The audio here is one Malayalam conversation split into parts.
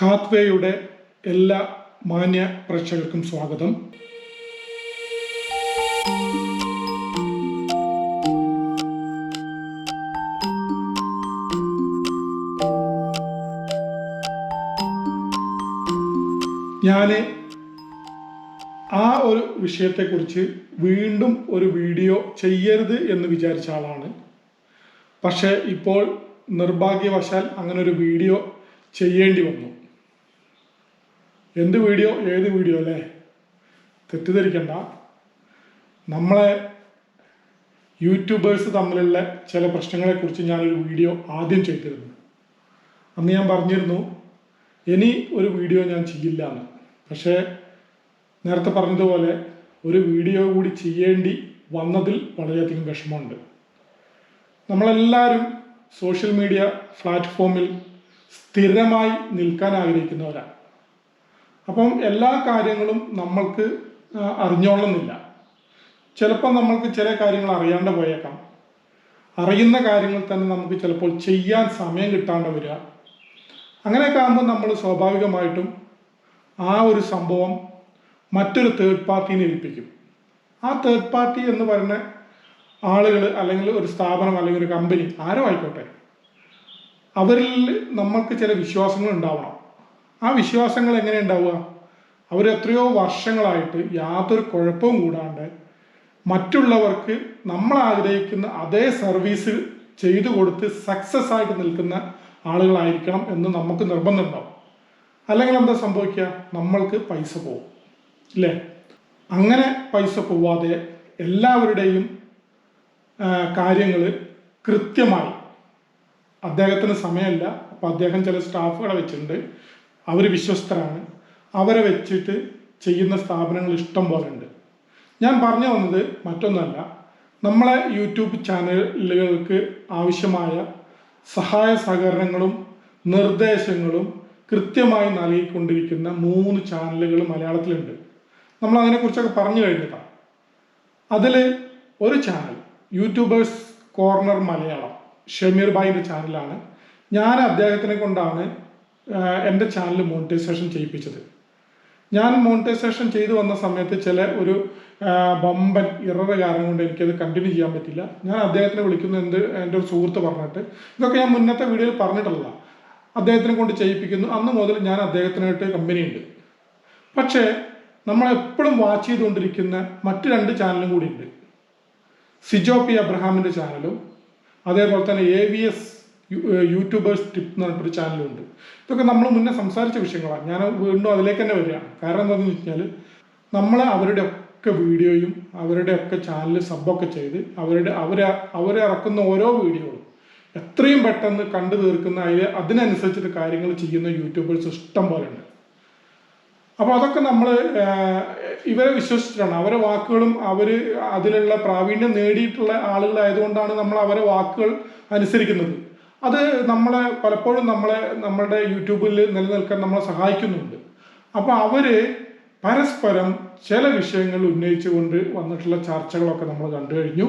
ഖാത്വേയുടെ എല്ലാ മാന്യ പ്രേക്ഷകർക്കും സ്വാഗതം. ഞാൻ ആ ഒരു വിഷയത്തെക്കുറിച്ച് വീണ്ടും ഒരു വീഡിയോ ചെയ്യരുത് എന്ന് വിചാരിച്ച ആളാണ്. പക്ഷേ ഇപ്പോൾ നിർഭാഗ്യവശാൽ അങ്ങനെ ഒരു വീഡിയോ ചെയ്യേണ്ടി വന്നു. എന്ത് വീഡിയോ? ഏത് വീഡിയോ അല്ലേ? തെറ്റിദ്ധരിക്കണ്ട. നമ്മളെ യൂട്യൂബേഴ്സ് തമ്മിലുള്ള ചില പ്രശ്നങ്ങളെക്കുറിച്ച് ഞാനൊരു വീഡിയോ ആദ്യം ചെയ്തിരുന്നു. അന്ന് ഞാൻ പറഞ്ഞിരുന്നു ഇനി ഒരു വീഡിയോ ഞാൻ ചെയ്യില്ല എന്ന്. പക്ഷേ നേരത്തെ പറഞ്ഞതുപോലെ ഒരു വീഡിയോ കൂടി ചെയ്യേണ്ടി വന്നതിൽ വളരെയധികം വിഷമമുണ്ട്. നമ്മളെല്ലാവരും സോഷ്യൽ മീഡിയ പ്ലാറ്റ്ഫോമിൽ സ്ഥിരമായി നിൽക്കാൻ ആഗ്രഹിക്കുന്നവരാണ് അപ്പം എല്ലാ കാര്യങ്ങളും നമ്മൾക്ക് അറിഞ്ഞോളുന്നില്ല ചിലപ്പോൾ നമ്മൾക്ക് ചില കാര്യങ്ങൾ അറിയാണ്ട് പോയേക്കാം. അറിയുന്ന കാര്യങ്ങൾ തന്നെ നമുക്ക് ചിലപ്പോൾ ചെയ്യാൻ സമയം കിട്ടാണ്ട് വരിക. അങ്ങനെയൊക്കെ ആകുമ്പോൾ നമ്മൾ സ്വാഭാവികമായിട്ടും ആ ഒരു സംഭവം മറ്റൊരു തേർഡ് പാർട്ടിനെ ഏൽപ്പിക്കും. ആ തേർഡ് പാർട്ടി എന്ന് പറയുന്ന ആളുകൾ അല്ലെങ്കിൽ ഒരു സ്ഥാപനം അല്ലെങ്കിൽ ഒരു കമ്പനി ആരോ ആയിക്കോട്ടെ അവരിൽ നമ്മൾക്ക് ചില വിശ്വാസങ്ങൾ ഉണ്ടാവണം. ആ വിശ്വാസങ്ങൾ എങ്ങനെ ഉണ്ടാവുക? അവർ എത്രയോ വർഷങ്ങളായിട്ട് യാതൊരു കുഴപ്പവും കൂടാണ്ട് മറ്റുള്ളവർക്ക് നമ്മൾ ആഗ്രഹിക്കുന്ന അതേ സർവീസ് ചെയ്തു കൊടുത്ത് സക്സസ് ആയിട്ട് നിൽക്കുന്ന ആളുകളായിരിക്കണം എന്ന് നമുക്ക് നിർബന്ധമുണ്ടാവും അല്ലെങ്കിൽ എന്താ സംഭവിക്കുക? നമ്മൾക്ക് പൈസ പോകും ഇല്ലേ? അങ്ങനെ പൈസ പോവാതെ എല്ലാവരുടെയും കാര്യങ്ങൾ കൃത്യമായി. അദ്ദേഹത്തിന് സമയമല്ല. അപ്പോൾ അദ്ദേഹം ചില സ്റ്റാഫുകളെ വെച്ചിട്ടുണ്ട്. അവർ വിശ്വസ്തരാണ്. അവരെ വെച്ചിട്ട് ചെയ്യുന്ന സ്ഥാപനങ്ങൾ ഇഷ്ടം പോലെ ഉണ്ട് ഞാൻ പറഞ്ഞു വന്നത് മറ്റൊന്നല്ല. നമ്മളെ യൂട്യൂബ് ചാനലുകൾക്ക് ആവശ്യമായ സഹായ സഹകരണങ്ങളും നിർദ്ദേശങ്ങളും കൃത്യമായി നൽകിക്കൊണ്ടിരിക്കുന്ന മൂന്ന് ചാനലുകൾ മലയാളത്തിലുണ്ട്. നമ്മൾ അതിനെക്കുറിച്ചൊക്കെ പറഞ്ഞു കഴിഞ്ഞതാണ് അതിൽ ഒരു channel YouTubers corner Malayalam Shameer ഭായിന്റെ ചാനലാണ്. ഞാൻ അദ്ദേഹത്തിനെ കൊണ്ടാണ് എന്റെ ചാനൽ മോണിറ്റൈസേഷൻ ചെയ്യിപ്പിച്ചത്. ഞാൻ മോണിറ്റൈസേഷൻ ചെയ്തു വന്ന സമയത്ത് ചില ഒരു ബമ്പൻ ഇറർ കാരണം കൊണ്ട് എനിക്കത് കണ്ടിന്യൂ ചെയ്യാൻ പറ്റില്ല. ഞാൻ അദ്ദേഹത്തിനെ വിളിക്കുന്നു എന്ത് എന്റെ ഒരു സുഹൃത്ത് പറഞ്ഞിട്ട്. ഇതൊക്കെ ഞാൻ മുന്നത്തെ വീഡിയോയിൽ പറഞ്ഞിട്ടുള്ളതാണ് അദ്ദേഹത്തിനെ കൊണ്ട് ചെയ്യിപ്പിക്കുന്നു. അന്ന് മുതൽ ഞാൻ അദ്ദേഹത്തിനായിട്ട് കമ്പനി ഉണ്ട്. പക്ഷേ നമ്മൾ എപ്പോഴും വാച്ച് ചെയ്തുകൊണ്ടിരിക്കുന്ന മറ്റു രണ്ട് ചാനലും കൂടി ഉണ്ട്. സിജോ പി അബ്രഹാമിന്റെ ചാനലും അതേപോലെ തന്നെ A V S YouTubers tip എന്ന് പറഞ്ഞൊരു ചാനലും ഉണ്ട് ഇതൊക്കെ നമ്മൾ മുന്നേ സംസാരിച്ച വിഷയങ്ങളാണ്. ഞാൻ വീണ്ടും അതിലേക്ക് തന്നെ വരികയാണ്. കാരണം എന്താണെന്ന് വെച്ച് കഴിഞ്ഞാൽ നമ്മൾ അവരുടെ ഒക്കെ വീഡിയോയും അവരുടെ ഒക്കെ ചാനൽ സബ്ബൊക്കെ ചെയ്ത് അവരുടെ അവരെ അവരെ ഇറക്കുന്ന ഓരോ വീഡിയോകളും എത്രയും പെട്ടെന്ന് കണ്ടു തീർക്കുന്ന അതിൽ അതിനനുസരിച്ചിട്ട് കാര്യങ്ങൾ ചെയ്യുന്ന യൂട്യൂബേഴ്സ് ഇഷ്ടം പോലെ ഉണ്ട്. അപ്പോൾ അതൊക്കെ നമ്മൾ ഇവരെ വിശ്വസിച്ചിട്ടാണ്. അവരെ വാക്കുകളും അവർ അതിലുള്ള പ്രാവീണ്യം നേടിയിട്ടുള്ള ആളുകളായതുകൊണ്ടാണ് നമ്മൾ അവരെ വാക്കുകൾ അനുസരിക്കുന്നത്. അത് നമ്മളെ പലപ്പോഴും നമ്മളെ നമ്മുടെ യൂട്യൂബിൽ നിലനിൽക്കാൻ നമ്മളെ സഹായിക്കുന്നുണ്ട്. അപ്പോൾ അവർ പരസ്പരം ചില വിഷയങ്ങൾ ഉന്നയിച്ചുകൊണ്ട് വന്നിട്ടുള്ള ചർച്ചകളൊക്കെ നമ്മൾ കണ്ടു കഴിഞ്ഞു.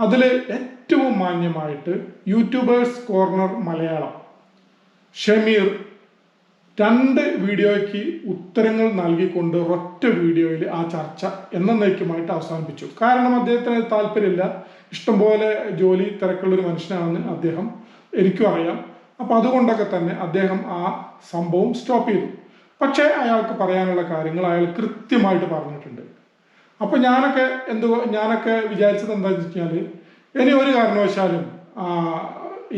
അതിൽ ഏറ്റവും മാന്യമായിട്ട് യൂട്യൂബേഴ്സ് കോർണർ മലയാളം. ഷമീർ രണ്ട് വീഡിയോയ്ക്ക് ഉത്തരങ്ങൾ നൽകിക്കൊണ്ട് ഒറ്റ വീഡിയോയിൽ ആ ചർച്ച എന്നേക്കുമായിട്ട് അവസാനിപ്പിച്ചു. കാരണം അദ്ദേഹത്തിന് താല്പര്യമില്ല. ഇഷ്ടംപോലെ ജോലി തിരക്കുള്ളൊരു മനുഷ്യനാണെന്ന് അദ്ദേഹം എനിക്കും അറിയാം. അപ്പോൾ അതുകൊണ്ടൊക്കെ തന്നെ അദ്ദേഹം ആ സംഭവം സ്റ്റോപ്പ് ചെയ്തു. പക്ഷേ അയാൾക്ക് പറയാനുള്ള കാര്യങ്ങൾ അയാൾ കൃത്യമായിട്ട് പറഞ്ഞിട്ടുണ്ട്. അപ്പോൾ ഞാനൊക്കെ എന്തോ ഞാനൊക്കെ വിചാരിച്ചത് എന്താണെന്ന് വെച്ച് കഴിഞ്ഞാൽ ഇനി ഒരു കാരണവശാലും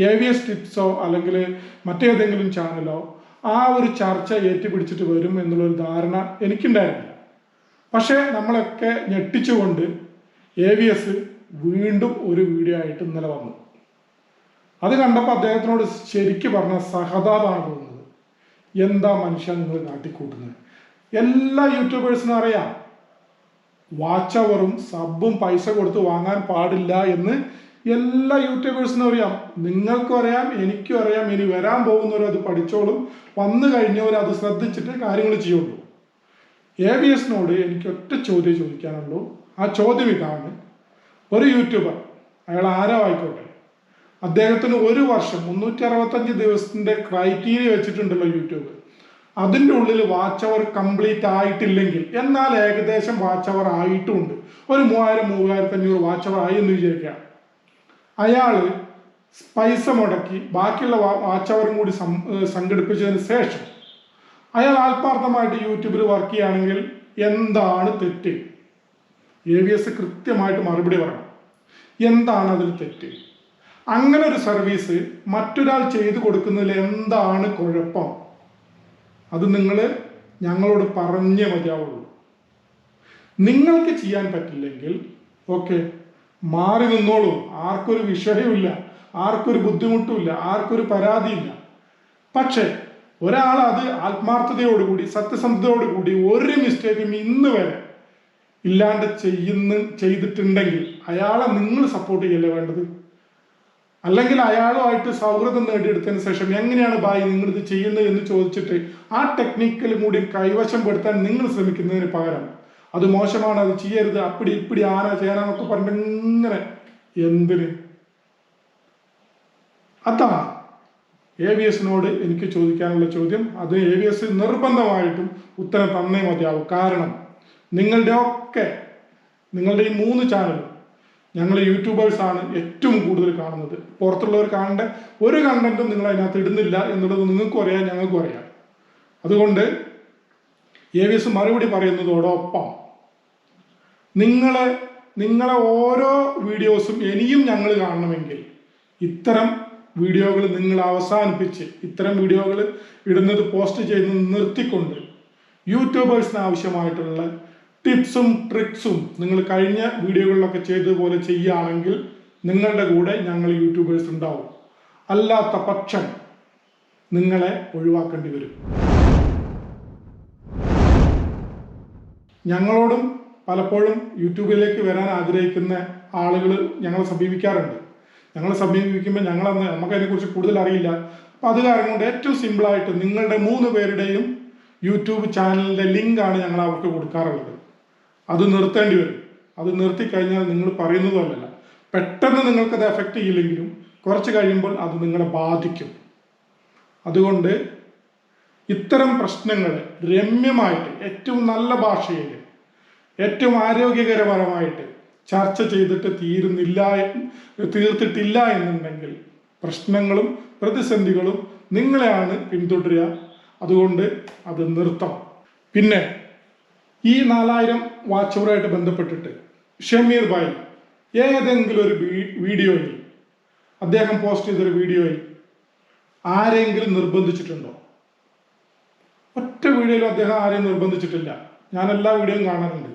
എ വി എസ് ടിപ്സോ അല്ലെങ്കിൽ മറ്റേതെങ്കിലും ചാനലോ ആ ഒരു ചർച്ച ഏറ്റുപിടിച്ചിട്ട് വരും എന്നുള്ളൊരു ധാരണ എനിക്കുണ്ടായിരുന്നില്ല. പക്ഷേ നമ്മളൊക്കെ ഞെട്ടിച്ചുകൊണ്ട് എ വി എസ് വീണ്ടും ഒരു വീഡിയോ ആയിട്ട് ഇന്നലെ വന്നു. അത് കണ്ടപ്പോൾ അദ്ദേഹത്തിനോട് ശരിക്ക് പറഞ്ഞ സഹതാപാണ് തോന്നുന്നത്. എന്താ മനുഷ്യൻ നിങ്ങൾ കാട്ടിക്കൂട്ടുന്നത് എല്ലാ യൂട്യൂബേഴ്സിനും അറിയാം. വാച്ച് അവറും സബും പൈസ കൊടുത്ത് വാങ്ങാൻ പാടില്ല എന്ന് എല്ലാ യൂട്യൂബേഴ്സിനും അറിയാം. നിങ്ങൾക്കും അറിയാം എനിക്കും അറിയാം. ഇനി വരാൻ പോകുന്നവർ അത് പഠിച്ചോളും. വന്നു കഴിഞ്ഞവർ അത് ശ്രദ്ധിച്ചിട്ട് കാര്യങ്ങൾ ചെയ്യുള്ളൂ. എ ബി എസിനോട് എനിക്ക് ഒറ്റ ചോദ്യം ചോദിക്കാനുള്ളൂ. ആ ചോദ്യം ഇതാണ്. ഒരു യൂട്യൂബർ അയാൾ ആരോ ആയിക്കോട്ടെ. അദ്ദേഹത്തിന് ഒരു വർഷം മുന്നൂറ്റി അറുപത്തഞ്ച് ദിവസത്തിന്റെ ക്രൈറ്റീരിയ വെച്ചിട്ടുണ്ടല്ലോ യൂട്യൂബ്. അതിന്റെ ഉള്ളിൽ വാച്ച് അവർ കംപ്ലീറ്റ് ആയിട്ടില്ലെങ്കിൽ എന്നാൽ ഏകദേശം വാച്ച് അവർ ആയിട്ടുമുണ്ട് ഒരു മൂവായിരം മൂവായിരത്തി അഞ്ഞൂറ് വാച്ച് അവർ ആയി എന്ന് വിചാരിക്കുക അയാൾ പൈസ മുടക്കി ബാക്കിയുള്ള വാച്ച് അവറും കൂടി സംഘടിപ്പിച്ചതിന് ശേഷം അയാൾ ആത്മാർത്ഥമായിട്ട് യൂട്യൂബിൽ വർക്ക് ചെയ്യുകയാണെങ്കിൽ എന്താണ് തെറ്റ്? എ വി എസ് കൃത്യമായിട്ട് മറുപടി പറയണം. എന്താണ് അതിൽ തെറ്റ്? അങ്ങനെ ഒരു സർവീസ് മറ്റൊരാൾ ചെയ്തു കൊടുക്കുന്നതിൽ എന്താണ് കുഴപ്പം? അത് നിങ്ങൾ ഞങ്ങളോട് പറഞ്ഞേ മതിയാവുള്ളൂ. നിങ്ങൾക്ക് ചെയ്യാൻ പറ്റില്ലെങ്കിൽ ഓക്കെ മാറി നിന്നോളൂ. ആർക്കൊരു വിഷയമില്ല ആർക്കൊരു ബുദ്ധിമുട്ടുമില്ല ആർക്കൊരു പരാതിയില്ല. പക്ഷേ ഒരാൾ അത് ആത്മാർത്ഥതയോടുകൂടി സത്യസന്ധതയോടുകൂടി ഒരു മിസ്റ്റേക്കും ഇന്ന് വരെ ഇല്ലാണ്ട് ചെയ്യുന്ന ചെയ്തിട്ടുണ്ടെങ്കിൽ അയാളെ നിങ്ങൾ സപ്പോർട്ട് ചെയ്യല്ലേ വേണ്ടത്? അല്ലെങ്കിൽ അയാളുമായിട്ട് സൗഹൃദം നേടിയെടുത്തതിന് ശേഷം എങ്ങനെയാണ് ഭായി നിങ്ങൾ ഇത് ചെയ്യുന്നത് എന്ന് ചോദിച്ചിട്ട് ആ ടെക്നിക്കൽ കൂടി കൈവശം പെടുത്താൻ നിങ്ങൾ ശ്രമിക്കുന്നതിന് പകരം അത് മോശമാണ് അത് ചെയ്യരുത് അപ്പിടി ഇപ്പിടി ആന ചേനാന്നൊക്കെ പറഞ്ഞിട്ട് എന്തിന്? അതാ എ വി എസിനോട് എനിക്ക് ചോദിക്കാനുള്ള ചോദ്യം. അത് എ വി എസ് നിർബന്ധമായിട്ടും ഉത്തരം തന്നേ മതിയാവും. കാരണം നിങ്ങളുടെ ഒക്കെ നിങ്ങളുടെ ഈ മൂന്ന് ചാനലും ഞങ്ങൾ യൂട്യൂബേഴ്സ് ആണ് ഏറ്റവും കൂടുതൽ കാണുന്നത്. പുറത്തുള്ളവർ കാണേണ്ട ഒരു കണ്ടന്റും നിങ്ങൾ അതിനകത്ത് ഇടുന്നില്ല എന്നുള്ളത് നിങ്ങൾക്കും അറിയാം ഞങ്ങൾക്കും അറിയാം. അതുകൊണ്ട് എ വി എസ് മറുപടി പറയുന്നതോടൊപ്പം നിങ്ങളെ നിങ്ങളെ ഓരോ വീഡിയോസും ഇനിയും ഞങ്ങൾ കാണണമെങ്കിൽ ഇത്തരം വീഡിയോകൾ നിങ്ങൾ അവസാനിപ്പിച്ച് ഇത്തരം വീഡിയോകൾ ഇടുന്നത് പോസ്റ്റ് ചെയ്യുന്നത് നിർത്തിക്കൊണ്ട് യൂട്യൂബേഴ്സിന് ആവശ്യമായിട്ടുള്ള ടിപ്സും ട്രിക്സും നിങ്ങൾ കഴിഞ്ഞ വീഡിയോകളിലൊക്കെ ചെയ്തതുപോലെ ചെയ്യുകയാണെങ്കിൽ നിങ്ങളുടെ കൂടെ ഞങ്ങൾ യൂട്യൂബേഴ്സ് ഉണ്ടാവും. അല്ലാത്ത പക്ഷം നിങ്ങളെ ഒഴിവാക്കേണ്ടി വരും. ഞങ്ങളോടും പലപ്പോഴും യൂട്യൂബിലേക്ക് വരാൻ ആഗ്രഹിക്കുന്ന ആളുകൾ ഞങ്ങളെ സമീപിക്കാറുണ്ട്. ഞങ്ങളെ സമീപിക്കുമ്പോൾ ഞങ്ങളന്ന് നമുക്കതിനെക്കുറിച്ച് കൂടുതൽ അറിയില്ല. അപ്പോൾ അത് കാരണം കൊണ്ട് ഏറ്റവും സിമ്പിളായിട്ട് നിങ്ങളുടെ മൂന്ന് പേരുടെയും യൂട്യൂബ് ചാനലിന്റെ ലിങ്കാണ് ഞങ്ങൾ അവർക്ക് കൊടുക്കാറുള്ളത്. അത് നിർത്തേണ്ടി വരും. അത് നിർത്തി കഴിഞ്ഞാൽ നിങ്ങൾ പറയുന്നത് പറയുന്നതുമല്ല പെട്ടെന്ന് നിങ്ങൾക്കത് എഫക്റ്റ് ചെയ്യില്ലെങ്കിലും കുറച്ച് കഴിയുമ്പോൾ അത് നിങ്ങളെ ബാധിക്കും. അതുകൊണ്ട് ഇത്തരം പ്രശ്നങ്ങൾ രമ്യമായിട്ട് ഏറ്റവും നല്ല ഭാഷയിൽ ഏറ്റവും ആരോഗ്യകരപരമായിട്ട് ചർച്ച ചെയ്തിട്ട് തീരുന്നില്ല തീർത്തിട്ടില്ല എന്നുണ്ടെങ്കിൽ പ്രശ്നങ്ങളും പ്രതിസന്ധികളും നിങ്ങളെയാണ് പിന്തുടരുക. അതുകൊണ്ട് അത് നിർത്തം പിന്നെ ഈ നാലായിരം വാച്ച് അവറായിട്ട് ബന്ധപ്പെട്ടിട്ട് ഷമീർ ഭായ് ഏതെങ്കിലും ഒരു വീഡിയോയിൽ അദ്ദേഹം പോസ്റ്റ് ചെയ്തൊരു വീഡിയോയിൽ ആരെങ്കിലും നിർബന്ധിച്ചിട്ടുണ്ടോ? ഒറ്റ വീഡിയോയിലും അദ്ദേഹം ആരെയും നിർബന്ധിച്ചിട്ടില്ല. ഞാൻ എല്ലാ വീഡിയോയും കാണാറുണ്ട്.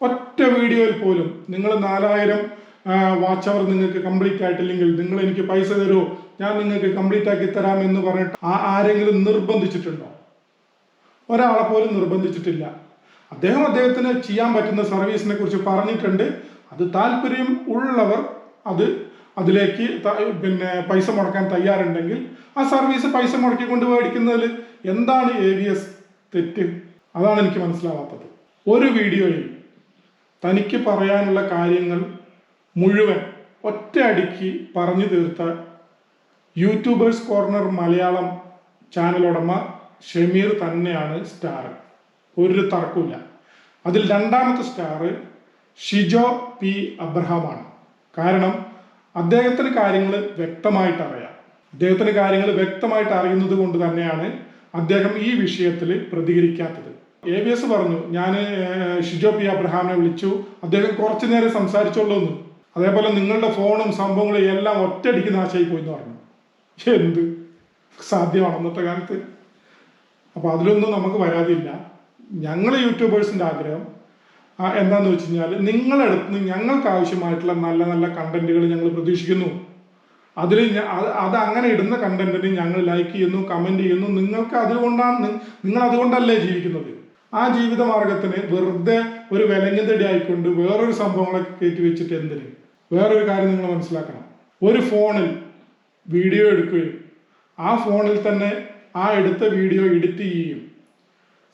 ഒറ്റ വീഡിയോയിൽ പോലും നിങ്ങൾ നാലായിരം വാച്ച് അവർ നിങ്ങൾക്ക് കംപ്ലീറ്റ് ആയിട്ടില്ലെങ്കിൽ നിങ്ങൾ എനിക്ക് പൈസ തരുമോ ഞാൻ നിങ്ങൾക്ക് കംപ്ലീറ്റ് ആക്കി തരാം എന്ന് പറഞ്ഞിട്ട് ആരെങ്കിലും നിർബന്ധിച്ചിട്ടുണ്ടോ? ഒരാളെ പോലും നിർബന്ധിച്ചിട്ടില്ല. അദ്ദേഹം അദ്ദേഹത്തിന് ചെയ്യാൻ പറ്റുന്ന സർവീസിനെ കുറിച്ച് പറഞ്ഞിട്ടുണ്ട്. അത് താല്പര്യം ഉള്ളവർ അത് അതിലേക്ക് പിന്നെ പൈസ മുടക്കാൻ തയ്യാറുണ്ടെങ്കിൽ ആ സർവീസ് പൈസ മുടക്കിക്കൊണ്ട് മേടിക്കുന്നതിൽ എന്താണ് എ വി എസ് തെറ്റ്? അതാണ് എനിക്ക് മനസ്സിലാവാത്തത്. ഒരു വീഡിയോയിൽ തനിക്ക് പറയാനുള്ള കാര്യങ്ങൾ മുഴുവൻ ഒറ്റയടിക്ക് പറഞ്ഞു തീർത്ത യൂട്യൂബേഴ്സ് കോർണർ മലയാളം ചാനൽ ഉടമ ഷമീർ തന്നെയാണ് സ്റ്റാർ ഒരു തർക്കമില്ല അതിൽ രണ്ടാമത്തെ സ്റ്റാർ ഷിജോ പി അബ്രഹാമാണ്. കാരണം അദ്ദേഹത്തിന് കാര്യങ്ങൾ വ്യക്തമായിട്ട് അറിയാം. അദ്ദേഹത്തിന് കാര്യങ്ങൾ വ്യക്തമായിട്ട് അറിയുന്നത് കൊണ്ട് തന്നെയാണ് അദ്ദേഹം ഈ വിഷയത്തിൽ പ്രതികരിക്കാത്തത്. എ ബി എസ് പറഞ്ഞു ഞാൻ ഷിജോ പി അബ്രഹാമിനെ വിളിച്ചു. അദ്ദേഹം കുറച്ചു നേരം സംസാരിച്ചോളൂ എന്ന്. അതേപോലെ നിങ്ങളുടെ ഫോണും സംഭവങ്ങളും എല്ലാം ഒറ്റയടിക്ക് നാശമായി പോയി എന്ന് പറഞ്ഞു. എന്ത്? സാധ്യമാണ് അന്നത്തെ കാലത്ത്? അപ്പൊ അതിലൊന്നും നമുക്ക് വരാതില്ല. ഞങ്ങൾ യൂട്യൂബേഴ്സിന്റെ ആഗ്രഹം എന്താന്ന് വെച്ച് കഴിഞ്ഞാൽ നിങ്ങളടുത്ത് ഞങ്ങൾക്ക് ആവശ്യമായിട്ടുള്ള നല്ല നല്ല കണ്ടന്റുകൾ ഞങ്ങൾ പ്രതീക്ഷിക്കുന്നു. അതിൽ അത് അങ്ങനെ ഇടുന്ന കണ്ടന്റിന് ഞങ്ങൾ ലൈക്ക് ചെയ്യുന്നു കമന്റ് ചെയ്യുന്നു. നിങ്ങൾക്ക് അതുകൊണ്ടാണ് നിങ്ങൾ അതുകൊണ്ടല്ലേ ജീവിക്കുന്നത്. ആ ജീവിത മാർഗത്തിന് വെറുതെ ഒരു വിലങ്ങുതടി ആയിക്കൊണ്ട് വേറൊരു സംഭവങ്ങളൊക്കെ കയറ്റി വെച്ചിട്ട് എന്തിന്? വേറൊരു കാര്യം നിങ്ങൾ മനസ്സിലാക്കണം. ഒരു ഫോണിൽ വീഡിയോ എടുക്കുകയും ആ ഫോണിൽ തന്നെ ആ എടുത്ത വീഡിയോ എഡിറ്റ് ചെയ്യുകയും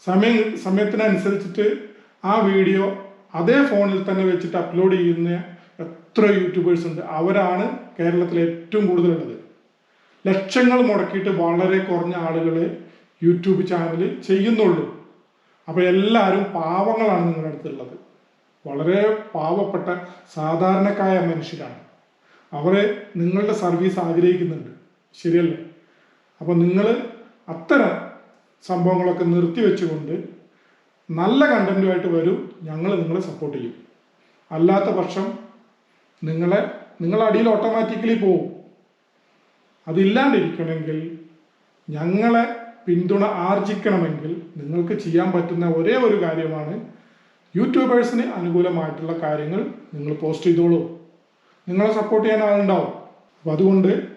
സമയം സമയത്തിനനുസരിച്ചിട്ട് ആ വീഡിയോ അതേ ഫോണിൽ തന്നെ വെച്ചിട്ട് അപ്ലോഡ് ചെയ്യുന്ന എത്ര യൂട്യൂബേഴ്സ് ഉണ്ട്. അവരാണ് കേരളത്തിൽ ഏറ്റവും കൂടുതലുള്ളത്. ലക്ഷങ്ങൾ മുടക്കിയിട്ട് വളരെ കുറഞ്ഞ ആളുകൾ യൂട്യൂബ് ചാനൽ ചെയ്യുന്നുള്ളൂ. അപ്പോൾ എല്ലാവരും പാവങ്ങളാണ് നിങ്ങളുടെ അടുത്തുള്ളത്. വളരെ പാവപ്പെട്ട സാധാരണക്കായ മനുഷ്യരാണ്. അവരെ നിങ്ങളുടെ സർവീസ് ആഗ്രഹിക്കുന്നുണ്ട്. ശരിയല്ലേ? അപ്പോൾ നിങ്ങൾ അത്തരം സംഭവങ്ങളൊക്കെ നിർത്തിവെച്ചുകൊണ്ട് നല്ല കണ്ടന്റുമായിട്ട് വരും. ഞങ്ങൾ നിങ്ങളെ സപ്പോർട്ട് ചെയ്യും. അല്ലാത്ത പക്ഷം നിങ്ങളെ നിങ്ങളുടെ അടിയിൽ ഓട്ടോമാറ്റിക്കലി പോവും. അതില്ലാണ്ടിരിക്കണമെങ്കിൽ ഞങ്ങളെ പിന്തുണ ആർജിക്കണമെങ്കിൽ നിങ്ങൾക്ക് ചെയ്യാൻ പറ്റുന്ന ഒരേ ഒരു കാര്യമാണ് യൂട്യൂബേഴ്സിന് അനുകൂലമായിട്ടുള്ള കാര്യങ്ങൾ നിങ്ങൾ പോസ്റ്റ് ചെയ്തോളൂ. നിങ്ങളെ സപ്പോർട്ട് ചെയ്യാൻ ആളുണ്ടാവും. അപ്പം അതുകൊണ്ട്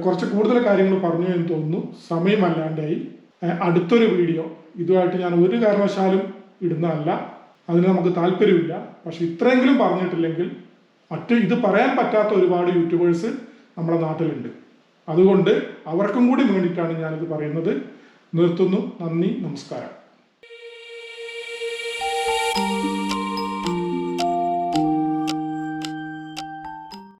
കുറച്ച് കൂടുതൽ കാര്യങ്ങൾ പറഞ്ഞു എന്ന് തോന്നുന്നു. സമയമല്ലാണ്ടായി. ഏഹ്, അടുത്തൊരു വീഡിയോ. ഇതുമായിട്ട് ഞാൻ ഒരു കാരണവശാലും ഇടുന്നതല്ല. അതിന് നമുക്ക് താല്പര്യമില്ല. പക്ഷെ ഇത്രയെങ്കിലും പറഞ്ഞിട്ടില്ലെങ്കിൽ മറ്റ് ഇത് പറയാൻ പറ്റാത്ത ഒരുപാട് യൂട്യൂബേഴ്സ് നമ്മുടെ നാട്ടിലുണ്ട്. അതുകൊണ്ട് അവർക്കും കൂടി വേണ്ടിയിട്ടാണ് ഞാനിത് പറയുന്നത്. നിർത്തുന്നു. നന്ദി. നമസ്കാരം.